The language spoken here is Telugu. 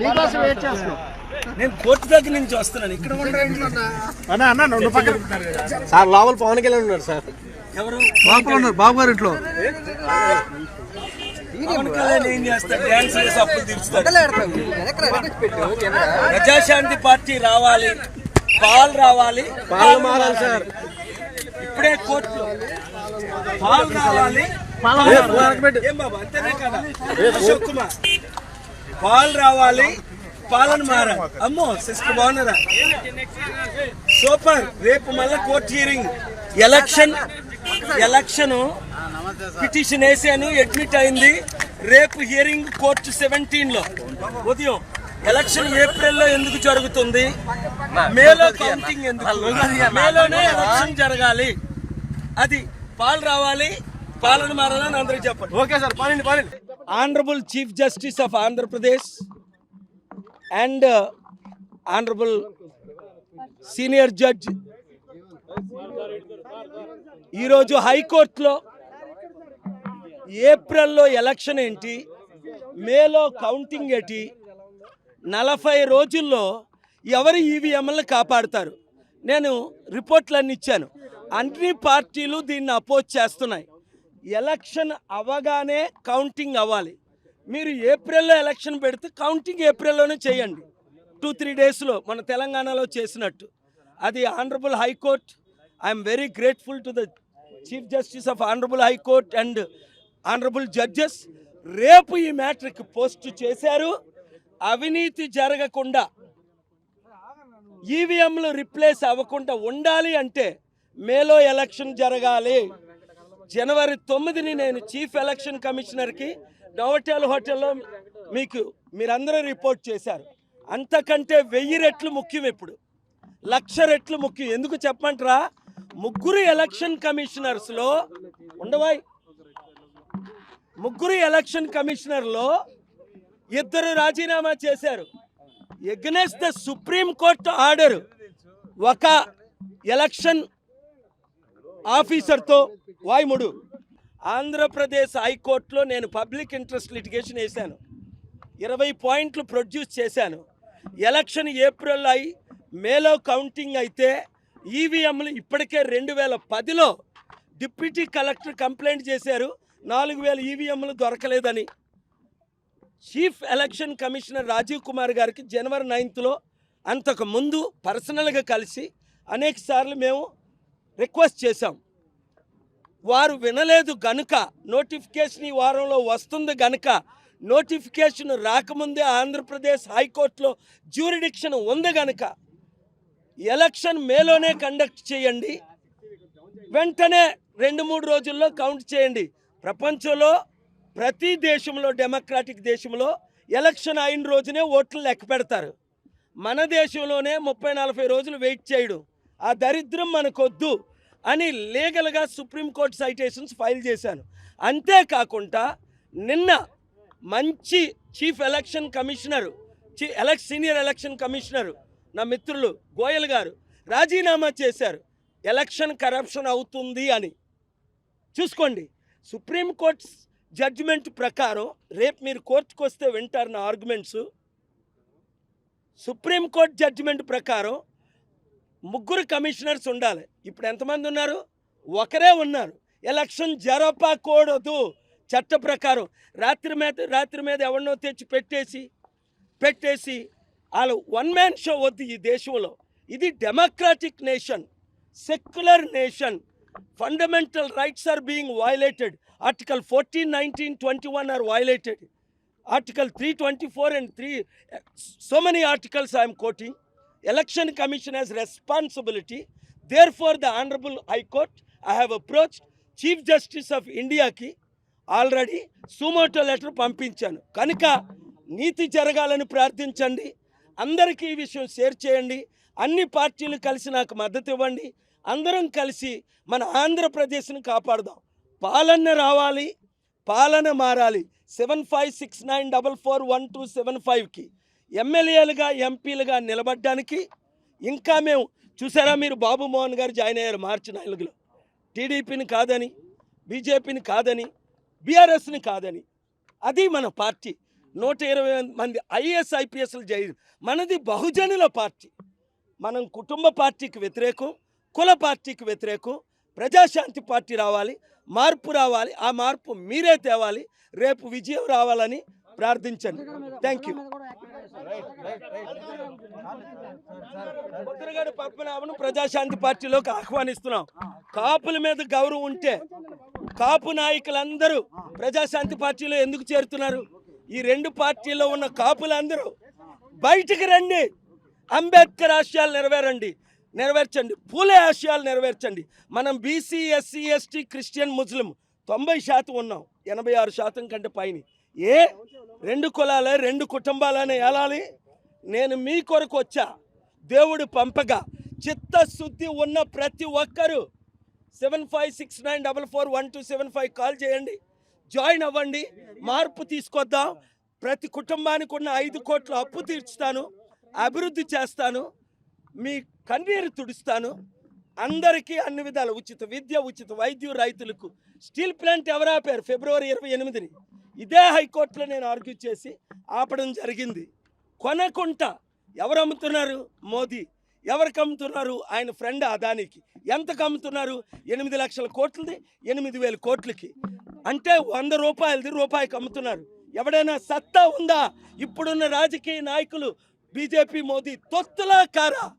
నీకోసం వెయిట్ చేస్తున్నాం నేను కోర్టు దగ్గర నుంచి వస్తున్నాను. ఇక్కడ ఉండరు అన్నా పక్కన సార్ లోపల పవన్ కళ్యాణ్ ఉన్నారు సార్. ఎవరు? బాబు ఉన్నారు బాబు గారి ఇంట్లో. పవన్ కళ్యాణ్ ఏం చేస్తాడు? డ్యాన్స్ చేసి అప్పులు తీరుస్తాడు ప్రజాశాంతి పార్టీ రావాలి. పాలు రావాలి. పాలన మారాలి సార్. ఇప్పుడే కోర్టులో. పాలు రావాలి. ఏం బాబు అంతేనే కదా? అశోక్ కుమార్. పాలు రావాలి పాలన మారాలి. అమ్మో సిస్టర్ బాగున్నారా? సూపర్. రేపు మళ్ళీ court hearing election election petition వేసాను అడ్మిట్ అయింది. రేపు హియరింగ్ కోర్టు సెవెంటీన్లో. ఉదయం. ఎలక్షన్ ఏప్రిల్లో ఎందుకు జరుగుతుంది? మేలో కౌంటింగ్ ఎందుకు? మేలోనే ఎలక్షన్ జరగాలి. అది పాలు రావాలి పాలన మారాలని అందరికి చెప్పండి. Okay sir పనండి honourable chief justice of Andhra Pradesh and honourable senior judge ఈరోజు హైకోర్టులో ఏప్రిల్లో ఎలక్షన్ ఏంటి? మేలో కౌంటింగ్ ఏంటి? నలభై రోజుల్లో ఎవరు ఈవీఎంలను కాపాడుతారు? నేను రిపోర్ట్లన్నీ ఇచ్చాను. అన్ని పార్టీలు దీన్ని అపోజ్ చేస్తున్నాయి. ఎలక్షన్ అవగానే కౌంటింగ్ అవ్వాలి. మీరు ఏప్రిల్లో ఎలక్షన్ పెడితే కౌంటింగ్ ఏప్రిల్లోనే చేయండి. టూ త్రీ డేస్లో మన తెలంగాణలో చేసినట్టు. అది honourable high court. I'm very grateful to the chief justice of honourable high court and honourable judges. రేపు ఈ మ్యాట్రిక్ పోస్ట్ చేశారు. అవినీతి జరగకుండా ఈవీఎంలు రిప్లేస్ అవ్వకుండా ఉండాలి అంటే మేలో ఎలక్షన్ జరగాలి. జనవరి తొమ్మిదిని నేను చీఫ్ ఎలక్షన్ కమిషనర్కి నోవటెల్ హోటల్లో మీకు మీరందరూ రిపోర్ట్ చేశారు. అంతకంటే వెయ్యి రెట్లు ముఖ్యం ఇప్పుడు. లక్ష రెట్లు ముఖ్యం. ఎందుకు చెప్పమంటారా? ముగ్గురు ఎలక్షన్ కమిషనర్స్లో ఉండవాయి. ముగ్గురు ఎలక్షన్ కమిషనర్లో ఇద్దరు రాజీనామా చేశారు. Against the Supreme court order ఒక ఎలక్షన్ ఆఫీసర్తో వాయుముడు ఆంధ్రప్రదేశ్ హైకోర్టులో నేను పబ్లిక్ ఇంట్రెస్ట్ లిటిగేషన్ వేశాను. ఇరవై పాయింట్లు ప్రొడ్యూస్ చేశాను. ఎలక్షన్ ఏప్రిల్ అయి మేలో కౌంటింగ్ అయితే ఈవీఎంలు ఇప్పటికే రెండు వేల పదిలో డిప్యూటీ కలెక్టర్ కంప్లైంట్ చేశారు. నాలుగు వేల ఈవీఎంలు దొరకలేదని. Chief election commissioner Rajiv Kumar గారికి జనవరి నైన్త్లో అంతకు ముందు పర్సనల్గా కలిసి అనేక సార్లు మేము రిక్వెస్ట్ చేశాం. వారు వినలేదు గనుక నోటిఫికేషన్ ఈ వారంలో వస్తుంది గనుక నోటిఫికేషన్ రాకముందే ఆంధ్రప్రదేశ్ హైకోర్టులో జ్యూరిడిక్షన్ ఉంది గనుక ఎలక్షన్ మేలోనే కండక్ట్ చేయండి. వెంటనే రెండు మూడు రోజుల్లో కౌంట్ చేయండి. ప్రపంచంలో ప్రతి దేశంలో డెమోక్రాటిక్ దేశంలో ఎలక్షన్ అయిన రోజునే ఓట్లు లెక్క పెడతారు. మన దేశంలోనే ముప్పై నలభై రోజులు వెయిట్ చేయడం. ఆ దరిద్రం మనకొద్దు. అని లీగల్గా సుప్రీంకోర్టు సైటేషన్స్ ఫైల్ చేశాను. అంతేకాకుండా నిన్న మంచి చీఫ్ ఎలక్షన్ కమిషనరు చీ ఎలక్ సీనియర్ ఎలక్షన్ కమిషనరు నా మిత్రులు గోయల్ గారు రాజీనామా చేశారు. ఎలక్షన్ కరప్షన్ అవుతుంది అని. చూసుకోండి సుప్రీంకోర్టు జడ్జిమెంట్ ప్రకారం రేపు మీరు కోర్టుకు వస్తే వింటారు నా ఆర్గ్యుమెంట్స్ సుప్రీంకోర్టు జడ్జిమెంట్ ప్రకారం ముగ్గురు కమిషనర్స్ ఉండాలి. ఇప్పుడు ఎంతమంది ఉన్నారు? ఒకరే ఉన్నారు. ఎలక్షన్ జరపకూడదు చట్ట ప్రకారం రాత్రి మీద రాత్రి మీద ఎవరినో తెచ్చి పెట్టేసి పెట్టేసి వాళ్ళు వన్ మ్యాన్ షో వద్దు ఈ దేశంలో. ఇది democratic nation secular nation. Fundamental rights are being violated. Article fourteen nineteen twenty one are violated. Article three twenty four and three so many articles I'm quoting. Election commission has responsibility. Therefore the honorable high court i have approached chief justice of ఇండియాకి ఆల్రెడీ సుమోటో లెటర్ పంపించాను. కనుక నీతి జరగాలని ప్రార్థించండి. అందరికీ ఈ విషయం షేర్ చేయండి. అన్ని పార్టీలు కలిసి నాకు మద్దతు ఇవ్వండి. అందరం కలిసి మన ఆంధ్రప్రదేశ్ని కాపాడుదాం. పాలన రావాలి. పాలన మారాలి. Seven five six nine double four one two seven ఫైవ్కి ఎమ్మెల్యేలుగా ఎంపీలుగా నిలబడడానికి ఇంకా మేము చూసారా మీరు బాబు మోహన్ గారు జాయిన్ అయ్యారు మార్చి నాలుగులో. టీడీపీని కాదని బీజేపీని కాదని బీఆర్ఎస్ని కాదని. అది మన పార్టీ. నూట ఇరవై మంది ఐఏఎస్ ఐపీఎస్లు జై మనది బహుజనుల పార్టీ. మనం కుటుంబ పార్టీకి వ్యతిరేకం కుల పార్టీకి వ్యతిరేకం ప్రజాశాంతి పార్టీ రావాలి మార్పు రావాలి ఆ మార్పు మీరే తేవాలి రేపు విజయం రావాలని ప్రార్థించండి. థ్యాంక్ యూ ముద్రగడ పద్మనాభను ప్రజాశాంతి పార్టీలోకి ఆహ్వానిస్తున్నాం. కాపుల మీద గౌరవం ఉంటే కాపు నాయకులందరూ ప్రజాశాంతి పార్టీలో ఎందుకు చేరుతున్నారు? ఈ రెండు పార్టీల్లో ఉన్న కాపులందరూ బయటికి రండి. అంబేద్కర్ ఆశయాలు నెరవేరండి. నెరవేర్చండి. పూలే ఆశయాలు నెరవేర్చండి. మనం BC SC ST Christian Muslim తొంభై శాతం ఉన్నాం. ఎనభై ఆరు శాతం కంటే పైన. ఏ రెండు కులాలే రెండు కుటుంబాలనే ఏలాలి? నేను మీ కొరకు వచ్చా. దేవుడు పంపగా. చిత్తశుద్ధి ఉన్న ప్రతి ఒక్కరూ seven five six nine double four one two seven five call చేయండి. జాయిన్ అవ్వండి. మార్పు తీసుకొద్దాం. ప్రతి కుటుంబానికి ఉన్న ఐదు కోట్ల అప్పు తీర్చుతాను. అభివృద్ధి చేస్తాను. మీ కన్నీరు తుడుస్తాను. అందరికీ అన్ని విధాలు ఉచిత విద్య ఉచిత వైద్యం రైతులకు. స్టీల్ ప్లాంట్ ఎవరు ఆపారు? ఫిబ్రవరి ఇరవై ఎనిమిదిని. ఇదే హైకోర్టులో నేను ఆర్గ్యూ చేసి ఆపడం జరిగింది. కొనకుంట ఎవరు అమ్ముతున్నారు? మోదీ. ఎవరికి అమ్ముతున్నారు? ఆయన ఫ్రెండ్ అదానికి. ఎంతకు అమ్ముతున్నారు? ఎనిమిది లక్షల కోట్లది ఎనిమిది వేల కోట్లకి. అంటే వంద రూపాయలది రూపాయికి అమ్ముతున్నారు. ఎవడైనా సత్తా ఉందా? ఇప్పుడున్న రాజకీయ నాయకులు బీజేపీ మోదీ తొత్తులా కారా